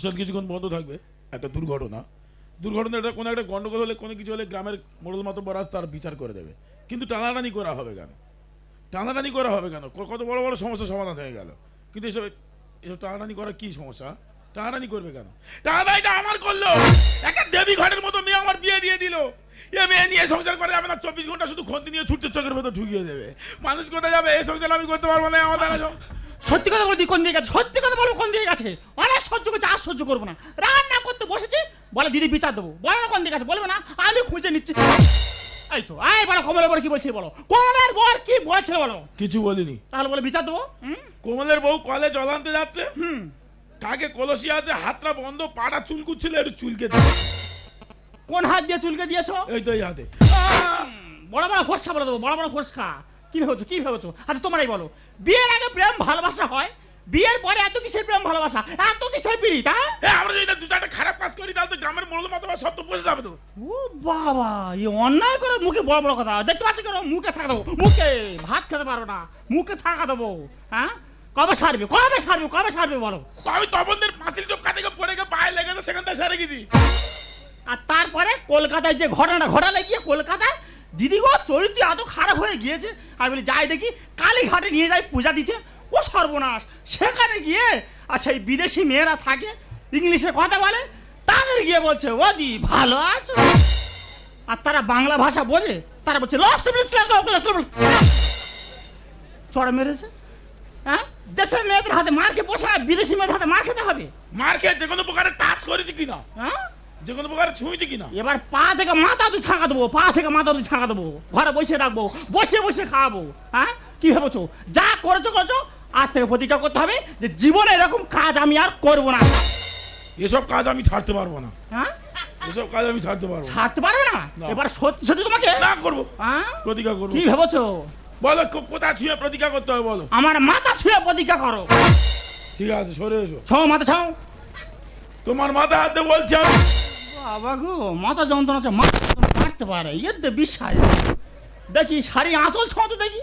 অনুষ্ঠান কিছুক্ষণ বন্ধ থাকবে, একটা দুর্ঘটনা। দুর্ঘটনাটা কোনো একটা গন্ডগোল হলে, কোনো কিছু হলে গ্রামের মোড়ল মতো বরাজ তার বিচার করে দেবে। কিন্তু টানাটানি করা হবে কেন? টানাটানি করা হবে কেন? কত বড় বড় সমস্যার সমাধান হয়ে গেল। কিন্তু এসব এসব টানাটানি করা কী সমস্যা? টানাটানি করবে কেন? টানাটানিটা আমার করল! একটা দেবী ঘরের মতো মেয়ে আমার বিয়ে দিয়ে দিল! এ মেয়ে নিয়ে সংসার করে যাবে না চব্বিশ ঘণ্টা শুধু খন্তি নিয়ে ছুটতে চোখের ভেতর ঢুকিয়ে দেবে। মানুষ কোথায় যাবে? এই সংসার আমি করতে পারব না আমার দ্বারা সত্যি কথা বলছি কোন দিকে গেছে? সত্যি কথা বলব কোন দিকে গেছে অনেক সহ্য করছে আর সহ্য করব না। রান্না করতে বসেছে বলে দিদি বিচার দেবো। বলে না কোন দিকে আছে বলবে না আমি খুঁজে নিচ্ছি। এই তো আয় বলো কমলের বর কি বলছে বলো? কমলের বর কি বলছে বলো? কিছু বলিনি। তাহলে বলে বিচার দেবো। হুম? কোমলের বউ কলে জল আনতে যাচ্ছে। হুম। কাকে কলসি আছে হাতটা বন্ধ পাটা চুল কুচ্ছিল একটু চুলকে দিল কোন হাত দিয়ে চুলকে দিয়েছ? এই তো এই হাতে। বড় বড় ফসকা বলে দেবো বড় বড় ফসকা। কি ভেবেছো কি ভেবেছো? আচ্ছা তোমারই বলো। বিয়ের আগে প্রেম ভালোবাসা হয়? বিয়ের পরে এত কিসের প্রেম ভালোবাসা? এত কিসের পিড়ি তা এ, আমরা যদি দু চারটা খারাপ কাজ করি তাহলে তো গ্রামের মোড়ল মতো সব তো বসে যাবে তো। ও বাবা এই অন্যায় করে মুখে বড় বড় কথা। দেখতে পাচ্ছি কেন মুখে ছাকা দেবো? মুখে ভাত খেতে পারবে না। মুখে ছাকা দেবো হ্যাঁ? কবে সারবে? কবে সারবে? কবে সারবে বলো? আমি তপনদের পাঁচিল টপকা থেকে পড়ে গিয়ে পায়ে লেগেছে সেখান থেকে সেরে গেছি। আর তারপরে কলকাতায় যে ঘটনাটা ঘটালে গিয়ে কলকাতায় দিদি গো চরিত্র এত খারাপ হয়ে গিয়েছে। আমি বলি যাই দেখি কালীঘাটে নিয়ে যাই পূজা দিতে। ও সর্বনাশ। সেখানে গিয়ে আর সেই বিদেশি মেয়েরা থাকে ইংলিশে কথা বলে তাদের গিয়ে বলছে ও দি ভালো আছো? আর তারা বাংলা ভাষা বোঝে। তারা বলছে চড় মেরেছে। হ্যাঁ? দেশের মেয়েদের হাতে মার খেয়ে বসে বিদেশি মেয়েদের হাতে মার খেতে হবে। মার খেয়ে যে কোনো প্রকারে টাচ করেছি কিনা? হ্যাঁ? যে কোনো প্রকারে ছুঁয়েছি কিনা? এবার পা থেকে মাথা তুই ছাঁকা দেবো পা থেকে মাথা তুই ছাঁকা দেবো ঘরে বসে রাখব বসে বসে খাওয়াবো হ্যাঁ? কি ভেবেছো? যা করেছ করেছ আজ থেকে প্রতিজ্ঞা করতে হবে যে জীবনে এরকম কাজ আমি আর করব না। এসব কাজ আমি ছাড়তে পারব না। হ্যাঁ? এসব কাজ আমি ছাড়তে পারব না। ছাড়তে পারবে না? না। এবার সত্যি সত্যি তোমাকে? না করব। হ্যাঁ? প্রতিজ্ঞা করব। কি ভেবেছো? বলো কো- কোথায় ছুঁয়ে প্রতিজ্ঞা করতে হবে বলো। আমার মাথা ছুঁয়ে প্রতিজ্ঞা করো। ঠিক আছে সরে এসো। ছৌ মাথা ছৌ। তোমার মাথা হাতে বলছি আমি। বাবা গো মাথা যন্ত্রণা আছে মাথা মারতে পারে এর তো বিশ্বাস। দেখি শাড়ি আঁচল ছ তো দেখি।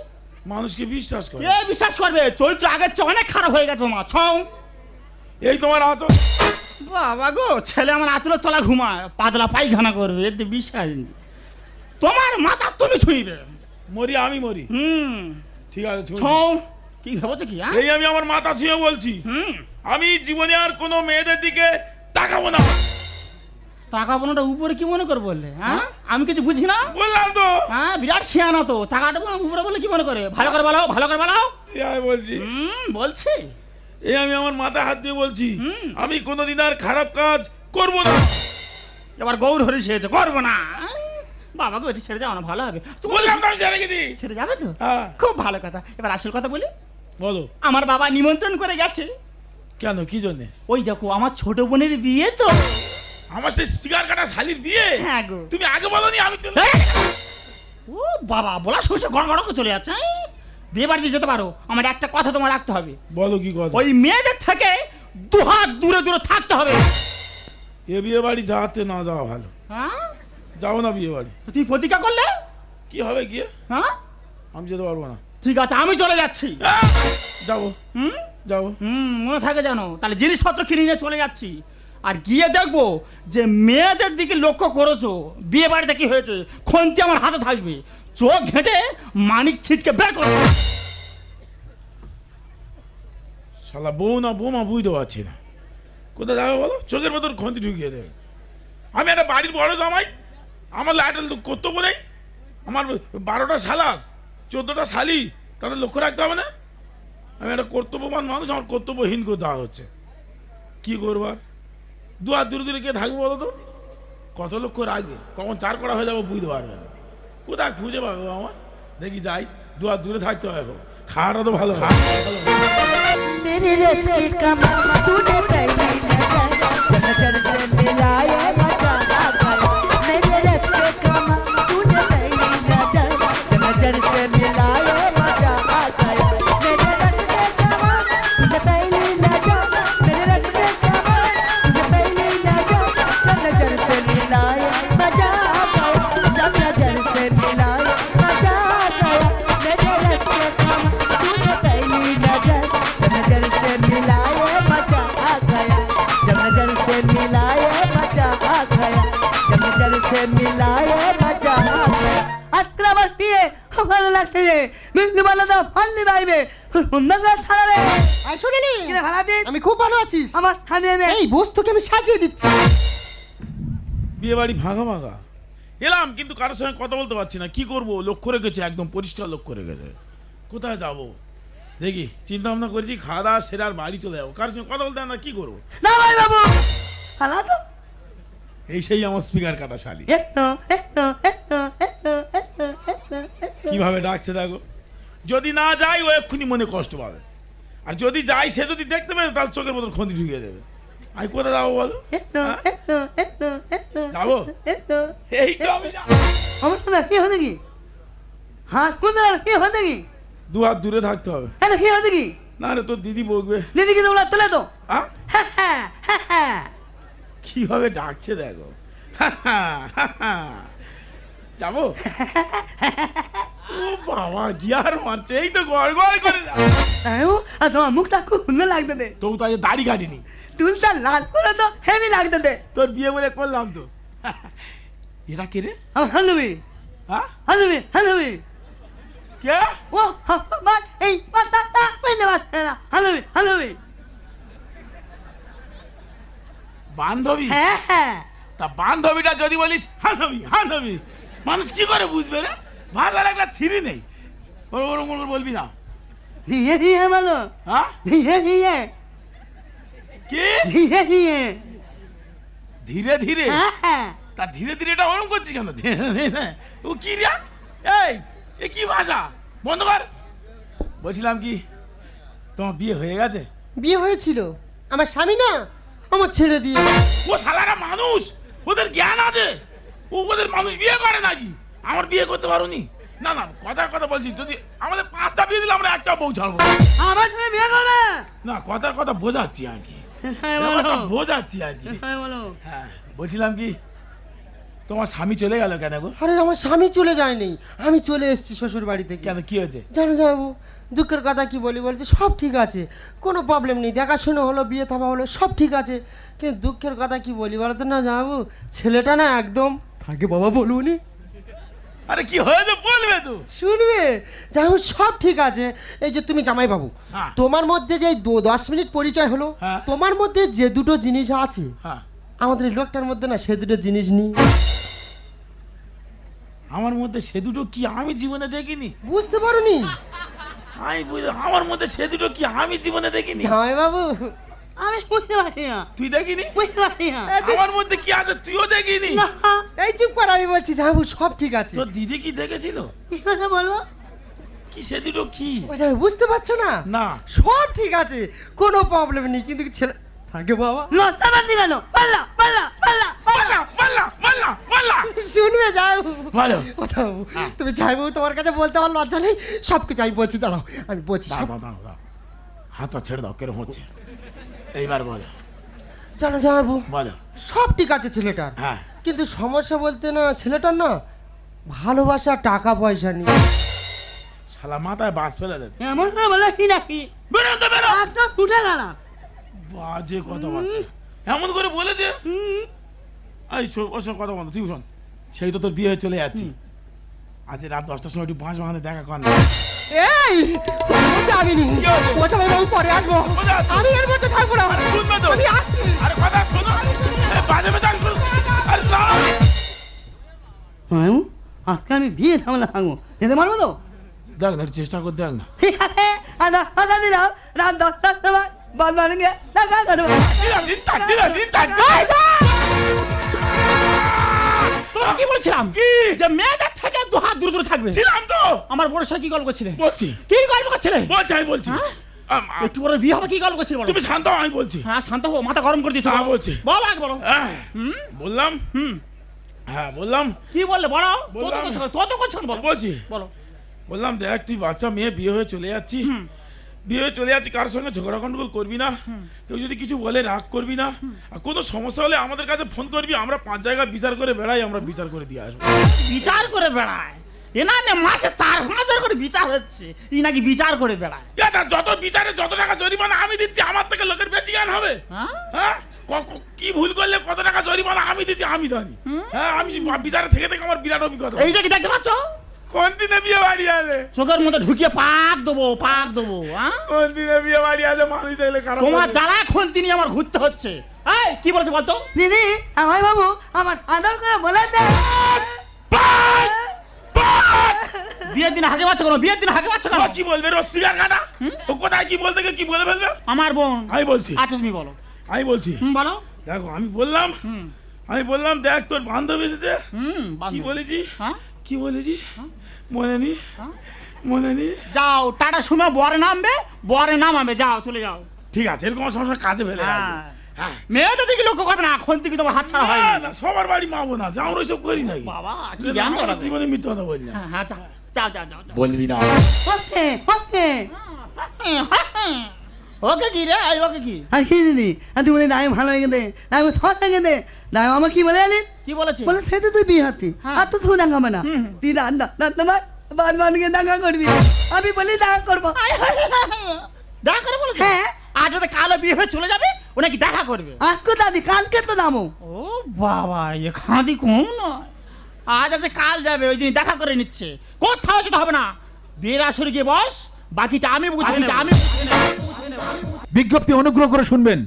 মানুষকে বিশ্বাস করে। কে বিশ্বাস করবে? চরিত্র আগের চেয়ে অনেক খারাপ হয়ে গেছে মা ছৌ। এই তোমার হাত বাবা গো ছেলে আমার আঁচলের তলা ঘুমায় পাতলা পায়খানা করবে এতে বিশ্বাস। তোমার মাথা তুমি ছুঁইবে। মরি আমি মরি। হুম। ঠিক আছে। ছৌ কি ভেবেছো কি হ্যাঁ? এই আমি আমার মাথা ছুঁয়ে বলছি। হুম। আমি জীবনে আর কোনো মেয়েদের দিকে তাকাবো না। টাকা বোনাটা উপরে কি মনে করে বললে হ্যাঁ? আমি কিছু বুঝি না? বললাম তো। হ্যাঁ বিরাট শিয়ানা তো। টাকাটা বোনা উপরে বলে কি মনে করে? ভালো করে বলাও ভালো করে বলাও ঠিক বলছি। হুম বলছি। এই আমি আমার মাথা হাত দিয়ে বলছি। আমি কোনোদিন আর খারাপ কাজ করব না। এবার গৌর হরি ছেড়েছে করব না। বাবা গো এটি ছেড়ে যাও না ভালো হবে। বললাম তো আমি ছেড়ে গেছি ছেড়ে যাবে তো? হ্যাঁ। খুব ভালো কথা। এবার আসল কথা বলি। বলো। আমার বাবা নিমন্ত্রণ করে গেছে। কেন? কি জন্যে? ওই দেখো আমার ছোট বোনের বিয়ে তো। আমার সেই স্পিকার কাটা শালির বিয়ে? হ্যাঁ গো। তুমি আগে বলনি আমি তো এই! ও বাবা বলা শুনছে গড় গড় করে চলে যাচ্ছে এই! বিয়ে বাড়িতে যেতে পারো আমার একটা কথা তোমার রাখতে হবে। বলো কি কথা? ওই মেয়েদের থেকে দু হাত দূরে দূরে থাকতে হবে। এ বিয়ে বাড়ি যাওয়াতে না যাওয়া ভালো। হ্যাঁ? যাও না বিয়ে বাড়ি। তুই প্রতিজ্ঞা করলে? কি হবে গিয়ে? হ্যাঁ? আমি যেতে পারব না। ঠিক আছে আমি চলে যাচ্ছি! যাব। হুম? যাব। হুম মনে থাকে জানো তাহলে জিনিসপত্র কিনে নিয়ে চলে যাচ্ছি। আর গিয়ে দেখব যে মেয়েদের দিকে লক্ষ্য করেছ। বিয়ে বাড়িতে কি হয়েছে? খন্তি আমার হাতে থাকবে। চোখ ঘেঁটে মানিক ছিটকে বের করো। শালা বউ না বৌমা বুঝতে পারছি না। কোথায় যাবে বলো? চোখের ভেতর খন্তি ঢুকিয়ে দেবে। আমি একটা বাড়ির বড় জামাই। আমার লাইটের কর্তব্য নেই। আমার বারোটা সালাস, চোদ্দোটা শালি, তাদের লক্ষ্য রাখতে হবে না। আমি একটা কর্তব্যবান মানুষ, আমার কর্তব্যহীন করে দেওয়া হচ্ছে। কি করবার দু হাত দূরে দূরে কে থাকবে বলো তো কত লক্ষ্য রাখবে কখন চার করা হয়ে যাবো বুঝতে পারবে না কোথায় খুঁজে পাবে আমার দেখি যাই দু হাত দূরে থাকতে হয় হোক খাওয়াটা তো ভালো খাওয়া मेरे रस की कमर तूने पहली नजर जब नजर से मिलाए খানিয়ে দে এই বস্তুকে আমি সাজিয়ে দিচ্ছি। বিয়ে বাড়ি ভাঙা ভাঙা। এলাম কিন্তু কারোর সঙ্গে কথা বলতে পারছি না। কি করব? লক্ষ্য রেখেছে একদম পরিষ্কার লক্ষ্য রেখেছে। কোথায় যাব? দেখি চিন্তা ভাবনা করেছি খাওয়া দাওয়া সেরে আর বাড়ি চলে যাব। কারোর সঙ্গে কথা বলতে না কি করব? না ভাই বাবু! খালা তো। এই সেই আমার স্পিকার কাটা শালি। কীভাবে ডাকছে দেখো? যদি না যাই ও এক্ষুনি মনে কষ্ট পাবে। আর যদি যাই সে যদি দেখতে পাবে তাহলে চোখের মতো খন্তি ঢুকিয়ে দেবে। আমি কোথায় যাব বলো? হ্যাঁ? যাব? এই তো আমি আমার শোনা কি হতে কি হাত কোন কি হতে কি দু হাত দূরে থাকতে হবে। এটা কি হতে কি না রে তোর দিদি বকবে। দিদিকে তোমরা তোলে তো? হ্যাঁ? হ্যাঁ হ্যাঁ হ্যাঁ কীভাবে ডাকছে দেখো। যাব? ও বাবা মারছে? এই তো গড় গড় করে যা। আর তোমার মুখটা খুব সুন্দর লাগতে দে। তবু তাই দাড়ি কাটিনি। চুলটা লাল করে তো হেভি লাগতে দে। তোর বিয়ে বলে করলাম তো। এটা কে রে? আমার হানুবি। হ্যাঁ? হানুবি হানুবি। কে? ও এই পাতাটা হানুবি হানুবি। বান্ধবী? হ্যাঁ হ্যাঁ। তা বান্ধবীটা যদি বলিস হানবি হানবি। মানুষ কি করে বুঝবে রে? ভাষার একটা ছিরি নেই। ওরম বলবি না। দিয়ে দিয়ে বলো। হ্যাঁ? দিয়ে দিয়ে কি? ধীরে ধীরে? হ্যাঁ হ্যাঁ। তা ধীরে ধীরে এটা ওরম করছিস কেন? ও কি রে? এই এ কি ভাষা? বন্ধ কর। বলছিলাম কি তোমার বিয়ে হয়ে গেছে? বিয়ে হয়েছিল। আমার স্বামী না আমার ছেড়ে দিয়ে ও শালারা মানুষ ওদের জ্ঞান আছে। ও ওদের মানুষ বিয়ে করে নাকি? আমার বিয়ে করতে পারোনি। না না কথার কথা বলছি যদি আমাদের পাঁচটা বিয়ে দিলে আমরা একটা বউ ছাড়বো না। আমার সঙ্গে বিয়ে করবে? না কথার কথা বোঝাচ্ছি আর কি। হ্যাঁ বোঝাচ্ছি আর কি। হ্যাঁ হ্যাঁ বলছিলাম কি তোমার স্বামী চলে গেল কেন গো? আরে আমার স্বামী চলে যায়নি। আমি চলে এসেছি শ্বশুর বাড়ি থেকে। কেন কি হয়েছে? জানো যাব দুঃখের কথা কি বলি বলছে সব ঠিক আছে। কোনো প্রবলেম নেই দেখাশোনা হলো বিয়ে থাবা হলো সব ঠিক আছে। কিন্তু দুঃখের কথা কি বলি বলো তো না যাব ছেলেটা না একদম থাকে বাবা বলুনি। আরে কি হয়েছে বলবে তো শুনবে? যাই হোক সব ঠিক আছে। এই যে তুমি জামাই বাবু হ্যাঁ। তোমার মধ্যে যে দু- দশ মিনিট পরিচয় হলো হ্যাঁ। তোমার মধ্যে যে দুটো জিনিস আছে হ্যাঁ। আমাদের এই লোকটার মধ্যে না সে দুটো জিনিস নেই। আমার মধ্যে সে দুটো কি আমি জীবনে দেখিনি? বুঝতে পারোনি? আমি বুঝ- আমার মধ্যে সে দুটো কি আমি জীবনে দেখিনি? জামাই বাবু আমি বুঝতে পারি না। তুই দেখিনি? বুঝতে পারি না। আমার মধ্যে কি আছে? তুইও দেখিনি? না। এই চুপ কর আমি বলছি সব ঠিক আছে। তোর দিদি কি দেখেছিল? কি কথা বলব? কি সে দুটো কি? ও বুঝতে পারছ না? না। সব ঠিক আছে কোনো প্রবলেম নেই কিন্তু ছেলে থাকে বাবা। লজ্জা পাল্লা পাল্লা পাল্লা মাল্লা শুনবে যাও ভালো। ও তুমি যাই তোমার কাছে বলতে আমার লজ্জা নেই। সব কিছু আমি বলছি দাঁড়াও আমি বলছি দাও সব দাও দাও দাও হাতটা ছেড়ে দাও কেরম হচ্ছে? এইবার বলো। জানো বাবু বলো। সব ঠিক আছে ছেলেটার। হ্যাঁ। কিন্তু সমস্যা বলতে না ছেলেটার না ভালোবাসা টাকা পয়সা নেই শালা মাথায় বাস ফেলে দে এমন করে বলে কি নাকি বেরো তো বেরো একদম ফুটে গেল বাজে কথাবার্তা। এমন করে বলেছে? এই সঙ্গে কথা বন্ধ তুই শোন। সেই তো তোর বিয়ে চলে যাচ্ছি। আজ রাত দশটার সময় একটু পাঁচ বাগানে দেখা কর না। এই আমি নেই। কি হয়েছে? ও জামাই বাবু পরে আসব? আমি এর মধ্যে থাকব না। আমি আসছি। আরে কথা শোনো। বাজে বেজার করো আরে দাঁড়াও আজকে আমি বিয়ে ঝামেলা থাকব যেতে পারব তো? দেখ না চেষ্টা কর দেখ না। আদা আদা দিলাম। রাত দশটার সময় গিয়ে দেখা করব দিন থাক। তোরা কি বলছিলাম? কি? যে মেয়েদের থেকে দু থাকবে ছিলাম তো। আমার বড় সাথে কি গল্প করছিলে? বলছি। কি গল্প করছিলে? বলছি আমি বলছি। হ্যাঁ? একটু বড় বিয়ে হবে কি গল্প করছিলে বলো? তুমি শান্ত হও, আমি বলছি। হ্যাঁ শান্ত হব মাথা গরম করে দিয়েছ হ্যাঁ, বলছি। বল আগে বলো। হুম? বললাম? হুম। হ্যাঁ বললাম। কি বললে? বলো। তত করছ বলো। বলছি। বলো। বললাম দেখ তুই বাচ্চা মেয়ে বিয়ে হয়ে চলে যাচ্ছি। বিয়ে হয়ে চলে যাচ্ছি কারোর সঙ্গে ঝগড়া গন্ডগোল করবি না। কেউ যদি কিছু বলে রাগ করবি না। আর কোনো সমস্যা হলে আমাদের কাছে ফোন করবি আমরা পাঁচ জায়গায় বিচার করে বেড়াই আমরা বিচার করে দিয়ে আসব। বিচার করে বেড়ায়? এ না না মাসে চার পাঁচ বার করে বিচার হচ্ছে। ই নাকি বিচার করে বেড়ায়। এটা যত বিচারে যত টাকা জরিমানা আমি দিচ্ছি আমার থেকে লোকের বেশি জ্ঞান হবে। হ্যাঁ? হ্যাঁ? ক- ক- কি ভুল করলে কত টাকা জরিমানা আমি দিচ্ছি আমি জানি। হ্যাঁ আমি বিচারে থেকে থেকে আমার বিরাট অভিজ্ঞতা। এইটা কি দেখতে পাচ্ছ? কোন দিনে বিয়ে বাড়ি আছে? চোখের মধ্যে ঢুকিয়ে পাক দেবো পাক দেবো হ্যাঁ? কোন দিনে বিয়ে বাড়ি আছে মানুষ দেখলে খারাপ তোমার বলবে। জ্বালা এখন তিনি আমার ঘুরতে হচ্ছে। এই কি বলছো বলতো? দিদি আমায় বাবু আমার আদর করে বলে দে। বাদ! বাদ! বিয়ের দিন হাগে পাচ্ছ কেন বিয়ের দিন হাগে পাচ্ছ কেন কি বলবে রসিকার কাটা ও কোথায় কি বলতে কি বলে ফেলবে? আমার বোন। আমি বলছি। আচ্ছা তুমি বলো। আমি বলছি। হুম বলো। দেখো আমি বললাম আমি বললাম দেখ তোর বান্ধবী এসেছে। হুম কি বলেছি? হ্যাঁ? কি বলেছি? মনে নি হ্যাঁ? মনে নি যাও টাটা শুনে বরে নামবে বরে নামাবে যাও চলে যাও। ঠিক আছে এরকম সবসময় কাজে ফেলে হ্যাঁ হ্যাঁ। মেয়েটা দেখি লক্ষ্য করবে না এখন থেকে তোমার হাত ছাড়া হয় না, সবার বাড়ি মাবো না যে আমরা ওইসব করি নাই বাবা কি জ্ঞান করাবে জীবনে মিথ্যে কথা বলি না হ্যাঁ হ্যাঁ যাও যাও যাও যাও যাও। বলবি না ওকে কি রে এই ওকে কি আর কি দিদি আর তুই বলে দায় ভালো হয়ে গেছে দায় সব থেকে দে দায় আমার কি বলে আলি কি বলেছে বলে সে তো তুই বিয়ে হাতি হ্যাঁ। আর তো তুই দেখাবে না হুম। তুই রান্না রান্না মার বাদ বানকে দেখা করবি আমি বলি দেখা করব দেখা করে বলেছে হ্যাঁ। আজ ওদের কালো বিয়ে হয়ে চলে যাবে ও নাকি দেখা করবে। আজকে দাদি কালকে তো দামো। ও বাবা এ খাঁদি কম নয়। আজ আছে কাল যাবে ওই দিন দেখা করে নিচ্ছে। কোথাও যেতে হবে না। বিয়ের আসরে গিয়ে বস বাকিটা আমি বুঝে নেব। আমি বুঝে নেব। বিজ্ঞপ্তি অনুগ্রহ করে শুনবেন।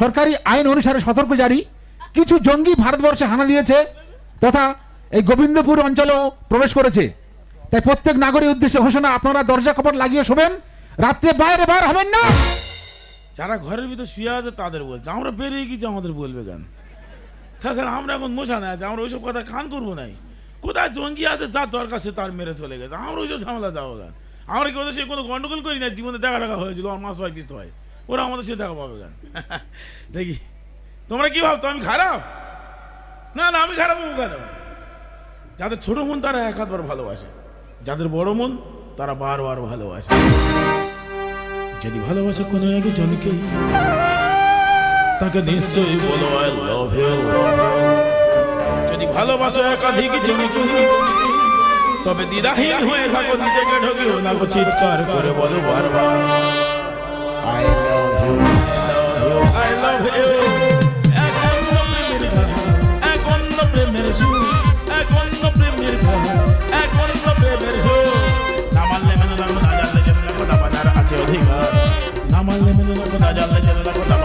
সরকারি আইন অনুসারে সতর্ক জারি। কিছু জঙ্গি ভারতবর্ষে হানা দিয়েছে তথা এই গোবিন্দপুর অঞ্চলেও প্রবেশ করেছে। তাই প্রত্যেক নাগরিক উদ্দেশ্যে ঘোষণা আপনারা দরজা কপাট লাগিয়ে শোবেন। রাত্রে বাইরে বার হবেন না। যারা ঘরের ভিতরে শুয়ে আছে তাদের বলছে, আমরা বেরিয়ে গেছি, আমাদের বলবে কেন? তাছাড়া আমরা এখন মশা না আছে আমরা ওইসব কথা খান করব নাই। কোথায় জঙ্গি আছে যার দরকার সে তার মেরে চলে গেছে। আমরা ওইসব ঝামেলা যাব কেন? আমরা কি ওদের সে কোনো গন্ডগোল করি না, জীবনে দেখা রাখা হয়েছিল আমার মাস হয় পিস্ত হয়। ওরা আমাদের সে দেখা পাবে কেন? দেখি। তোমরা কি ভাবতো আমি খারাপ? না না, আমি খারাপ হব কেন? যাদের ছোট মন তারা এক হাতবার ভালোবাসে, যাদের বড় মন তারা বারবার ভালোবাসে। যদি ভালোবাসে কোনো একজনকে, তাকে নিশ্চয়ই বলো আই লাভ ইউ যদি ভালোবাসো একাধিক জনকে, তবে দ্বিধাহীন হয়ে থাকো, নিজেকে ঢোকিও না গো, চিৎকার করে বলো বারবার। I love you I love you এক প্রেমের গান, এক অন্য প্রেমের সুর। না মানলে মেনে রাখো না জানলে জেনে রাখো না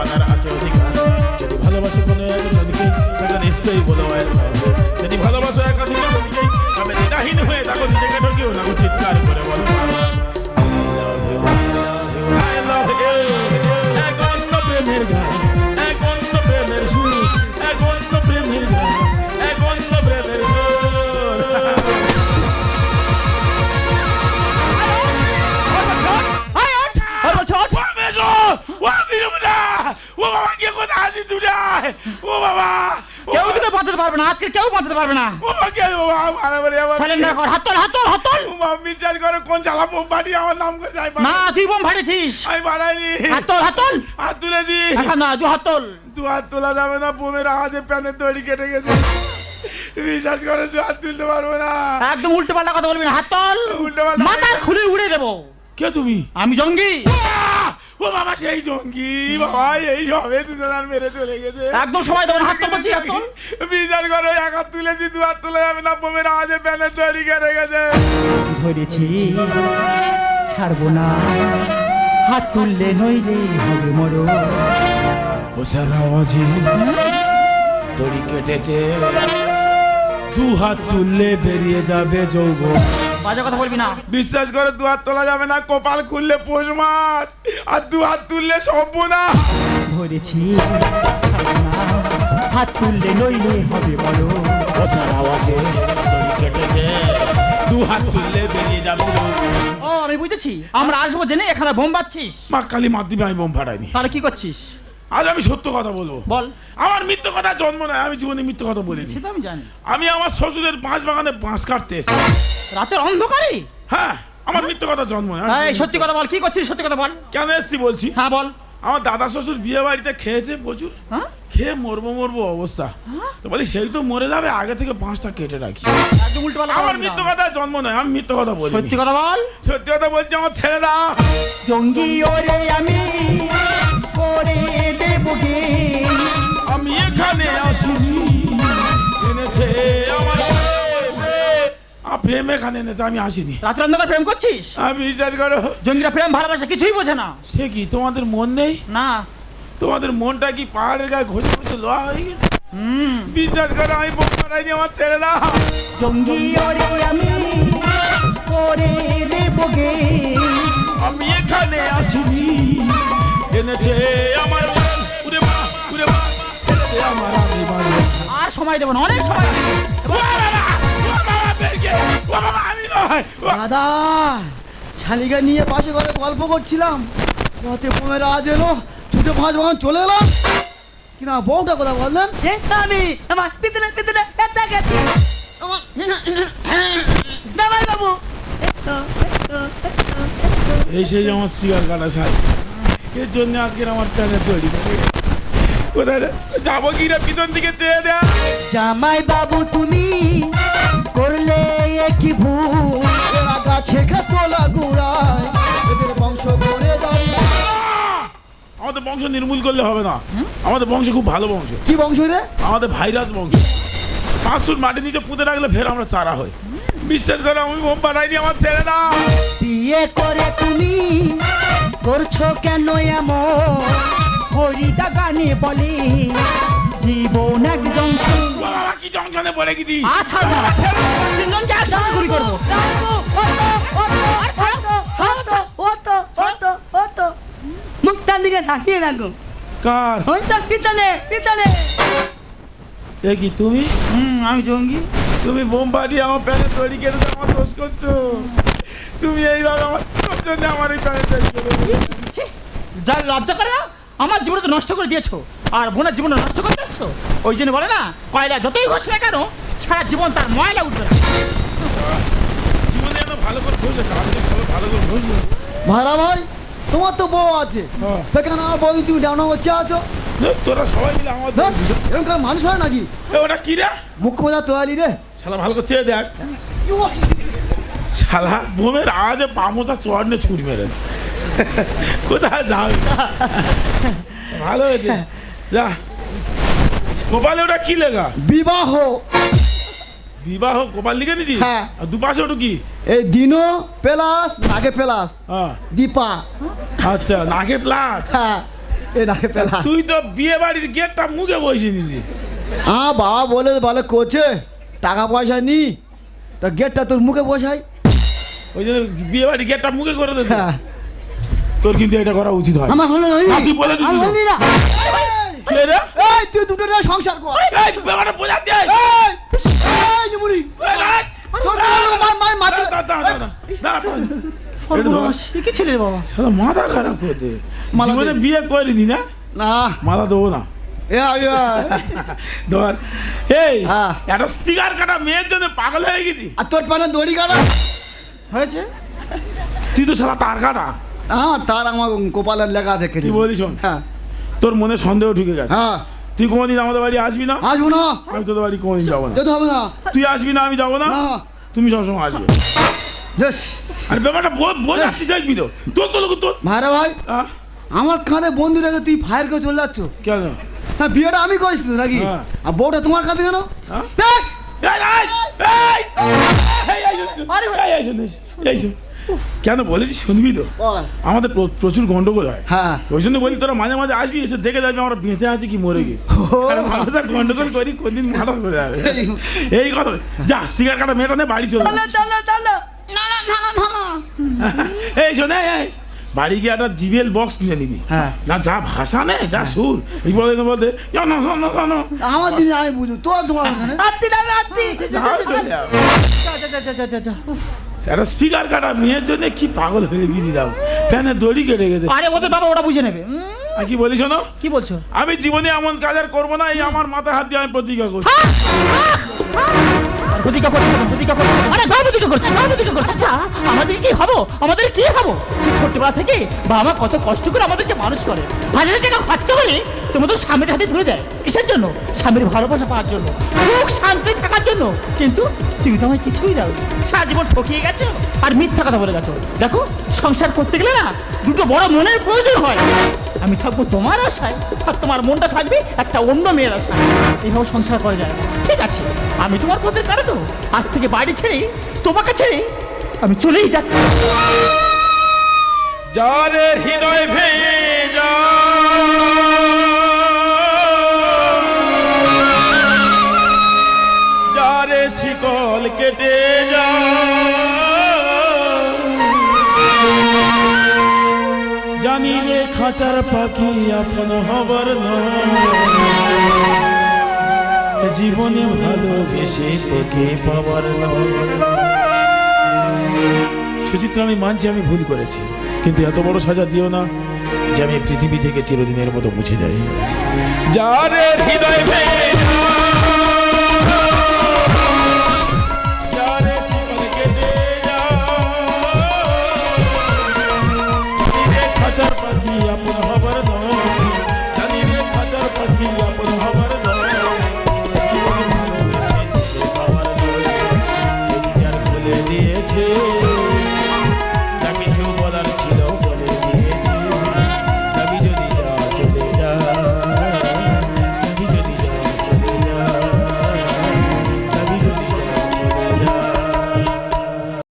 বাবা! কেউ তোকে বাঁচাতে পারবে না আজকে কেউ বাঁচাতে পারবে না। ও কে বাবা আমার কর হাতল হাতল হাতল ও বাবা বিচার করে কোন বোম আমার নাম করে যাই না তুই বোম ফাটেছিস। আমি বাড়াইনি। হাতল হাত না তুই হাতল দু হাত তোলা যাবে না বোমের আওয়াজে প্যানের দড়ি কেটে গেছে। বিশ্বাস করে দু হাত তুলতে পারব না। একদম উল্টো পাল্টা কথা বলবি না হাতল উল্টোপাল্টা- মাথার খুলে উড়ে দেবো। কে তুমি? আমি জঙ্গি! ও বাবা সেই জঙ্গি বাবা এই সবে দুজন মেরে চলে গেছে। একদম সময় দেবো না হাতল বলছি হাতল বিচার করে এক হাত তুলেছি দু হাত তুলে যাবে না বোমের আওয়াজে প্যানের দড়ি কেটে গেছে। ধরেছি ছাড়বো না। হাত তুললে নইলে হবে মরো ওসার আওয়াজে দড়ি কেটেছে। দু হাত তুললে বেরিয়ে যাবে যৌবন। বাজে কথা বলবি না। বিশ্বাস করে দু হাত তোলা যাবে না কপাল খুললে পৌষ মাস আর দু হাত তুললে না ধরেছি হাত তুললে নইলে হবে বলো। ওসার আওয়াজে কেটেছে দু হাত তুললে বেরিয়ে যাবে ও আমি বুঝেছি। আমরা আসব জেনে এখানে বোম বাচ্ছিস মা কালী মাধ্যমে আমি বোম ফাটাইনি। তাহলে কি করছিস? আজ আমি সত্য কথা বলব। বল। আমার মিথ্য কথা জন্ম নয় আমি জীবনে মিথ্য কথা বলিনি। সেটা আমি জানি। আমি আমার শ্বশুরের পাঁচ বাগানে বাঁশ কাটতে এসেছি। রাতের অন্ধকারে? হ্যাঁ আমার মিথ্য কথা জন্ম নয় আমি এই সত্যি কথা বল কি করছিস সত্যি কথা বল? কেন এসছি বলছি? হ্যাঁ বল। আমার দাদা শ্বশুর বিয়ে বাড়িতে খেয়েছে প্রচুর। হ্যাঁ? খেয়ে মরবো মরবো অবস্থা। তো বলি সেই তো মরে যাবে আগে থেকে পাঁচটা কেটে রাখি। আমার মিথ্য কথা জন্ম নয় আমি মিথ্য কথা বলি সত্যি কথা বল। সত্যি কথা বলছি আমার ছেলেরা। জঙ্গি ওরে আমি। করে দেব গে আমি এখানে আসিনি। এনেছে আমার প্রেম। এখানে এনেছে আমি আসিনি। রাত্রে অন্ধকার প্রেম করছিস? আমি বিশ্বাস করো। জঙ্গিরা প্রেম ভালোবাসা কিছুই বোঝে না। সে কি তোমাদের মন নেই? না। তোমাদের মনটা কি পাহাড়ের গায়ে ঘষে ঘষে লোহা হয়ে গেছে? হুম। বিশ্বাস করো আমি বোকারাইনি আমার ছেড়ে দাও। জঙ্গি আমি এনেছে আমার। মা মা আমার আর সময় দেবো না অনেক সময় দাদা শালিকা নিয়ে পাশে ঘরে গল্প করছিলাম। পথে পনেরো রাজ এলো ছুটে পাঁচ বাগান চলে এলাম। কিনা বউটা কথা বললেন আমি আমার পিতলে পিতলে গেছে। বাবু এই সেই আমার স্পিকার কাটা সাই এর জন্য আজকের আমার প্যানে তৈরি। কোথায়? যাব কি রে? পিছন দিকে চেয়ে দেয়া জামাই বাবু তুমি করলে কি ভুল? গাছে তোলা গুড়ায়। এদের বংশ করে দাও আমাদের বংশ নির্মূল করলে হবে না। আমাদের বংশ খুব ভালো বংশ। কি বংশ রে? আমাদের ভাইরাস বংশ। পাঁচ ফুট মাটির নিচে পুঁতে রাখলে ফের আমরা চারা হই। বিশ্বাস করো আমি বোম বানাইনি আমার না বিয়ে করে তুমি করছ কেন এমন? হরিদা গানে বলে জীবন একজন কি জংশনে আচ্ছা না তিনজনকে একসাথে গুলি করব। মুখটার দিকে তাকিয়ে রাখো কার? ওই তো পিতলে পিতলে এ কি তুমি? হুম আমি জঙ্গি। তুমি বোম পাঠিয়ে আমার প্যানে তৈরি কেটে দিয়ে আমার দোষ করছ। তুমি এইভাবে আমার জন্য আমার এই যা লজ্জা করে না আমার জীবনে তো নষ্ট করে দিয়েছ আর বোনের জীবনে নষ্ট করে দিচ্ছো ওই জন্য বলে না কয়লা যতই ঘষে না কেন সারা জীবন তার ময়লা উঠবে না। জীবনে যেন ভালো করে ঘষে কালকে সবাই ভালো করে ঘষবে ভাড়া ভাই তোমার তো বউ আছে। হ্যাঁ। সেখানে আমার বউ তুমি ডাউনা করছে আছো। তোরা সবাই মিলে আমার ব্যাস, এরকম করে মানুষ হয় নাকি? ওটা কি রে? মুখ্য তোয়ালি রে। ভালো করে চেয়ে দেখ। শালা বোমের আওয়াজে পামোসা চড় নিয়ে ছুরি মেরেছে। কোথায় যাবে? ভালো হয়েছে। যা। কপালে ওটা কি লেখা? বিবাহ। বিবাহ কপাল লিখে নিছি হ্যাঁ। আর দুপাশে ওটা কি? এই দিনো প্লাস নাগে প্লাস। হ্যাঁ। দীপা। আচ্ছা নাকে প্লাস। হ্যাঁ এই নাগে প্লাস। তুই তো বিয়ে বাড়ির গেটটা মুখে বসে নিলি আ বাবা বলে বলে কোচে টাকা পয়সা নি তা গেটটা তোর মুখে বসাই। ওই জন্য বিয়ে বাড়ির গেটটা মুখে করে দে হ্যাঁ। তোর কিন্তু এটা করা উচিত হয়। আমার হলো না, তুই বলে আমার না। কে রে? এই তুই দুটো নিয়ে সংসার কর। এই, ব্যাপারটা বোঝাচ্ছে। এই এই। তোর মার মার মার দাঁড়া, দাঁড়া, দাঁড়া, এ কি ছেলে বাবা? মাথা খারাপ করে দে। মাথা জীবনে বিয়ে করিনি না? না। মাথা দেবো না। ধর। এই হ্যাঁ। একটা স্পিকার কাটা মেয়ের জন্য পাগল হয়ে গেছি। আর তোর পানে দড়ি কাটা। হয়েছে? তুই তো শালা তার কাটা হ্যাঁ তার আমার কপালের লেখা আছে কি বলিস হ্যাঁ। তোর মনে সন্দেহ ঢুকে গেছে? হ্যাঁ। তুই কোনোদিন আমাদের বাড়ি আসবি না? আসব না। আমি তোদের বাড়ি কোনোদিন যাব না। যেতে হবে না। তুই আসবি না আমি যাব না? তুমি সবসময় আসবে। আর ব্যাপারটা বোঝাচ্ছি দেখবি তো। তোর তো লোক তোর ভাইরা ভাই আহ, আমার কাঁধে বন্ধু রেখে তুই ফায়ার করে চলে যাচ্ছ? কেন? হ্যাঁ বিয়েটা আমি করেছি তো নাকি? হ্যাঁ। আর বউটা তোমার কাঁধে কেন? হ্যাঁ? বেশ। কেন বলেছি শুনবি তো? আমাদের প্রচুর গন্ডগোল হয়। হ্যাঁ। ওই জন্য বলি তোরা মাঝে মাঝে আসবি এসে দেখে যাবি আমরা বেঁচে আছি কি মরে গেছি। আর আমরা গন্ডগোল করি কোনদিন মার্ডার করে যাবে। এই কথা যা স্টিকার কাটা মেয়েটা নে বাড়ি চলে এই শোনে বাড়ি গিয়ে একটা জিবেল বক্স কিনে নিবি। হ্যাঁ। না যা ভাষা নে যা সুর। এই বলে না বলতে জানো জানো জানো আমার দিনে আমি বুঝু তোরা তোমার আত্মি যাবে আত্মি। একটা স্পিকার কাটা মেয়ের জন্য কি পাগল হয়ে গেছি দাও। ফ্যানে দড়ি কেটে গেছে। আরে ওদের বাবা ওরা বুঝে নেবে। আর কি বলি শোনো? কি বলছো? আমি জীবনে এমন কাজ আর করব না এই আমার মাথায় হাত দিয়ে আমি প্রতিজ্ঞা করছি। প্রতিজ্ঞা করছি প্রতিজ্ঞা করছি। আরে গা প্রতিজ্ঞা করছি গা প্রতিজ্ঞা করছি। আচ্ছা। আমাদের কি হব? আমাদের কি থেকে বাবা মা কত কষ্ট করে আমাদেরকে মানুষ করে। হাজার টাকা খরচ করে তোমাদের স্বামীর হাতে ধরে দেয়। কিসের জন্য? স্বামীর ভালোবাসা পাওয়ার জন্য। সুখ শান্তি থাকার জন্য। কিন্তু তুমি তো আমায় কিছুই দাও সারা জীবন ঠকিয়ে গেছো আর মিথ্যা কথা বলে গেছো। দেখো সংসার করতে গেলে না দুটো বড় মনের প্রয়োজন হয়। আমি থাকব তোমার আশায় আর তোমার মনটা থাকবে একটা অন্য মেয়ের আশায়। এইভাবে সংসার করা যায় না। ঠিক আছে আমি তোমার পথের কারও তো আজ থেকে বাড়ি ছেড়ে তোমাকে ছেড়ে আমি চলেই যাচ্ছি। যারে হৃদয় ভেজা। যারে শিকল কেটে যা। জানি রে খাঁচার পাখি আপন হবার নয়। জীবনে ভালোবেসে তোকে পাবার সুচিত্র আমি মানছি আমি ভুল করেছি কিন্তু এত বড় সাজা দিও না যে আমি পৃথিবী থেকে চিরদিনের মতো মুছে যাই। যারে হৃদয় ভেজা,